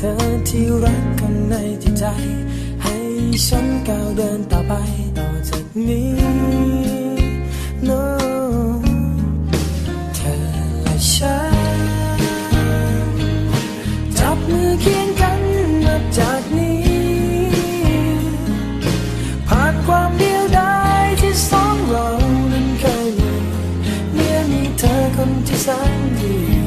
เธอที่รักข้างในจิตใจ ให้ฉันก้าวเดินต่อไปต่อจากนี้ no เธอและฉัน จับมือเคียงกันนับจากนี้ ผ่านความเดียวดายที่สองเรานั้นเคยมีเมื่อมีเธอคนที่แสนดี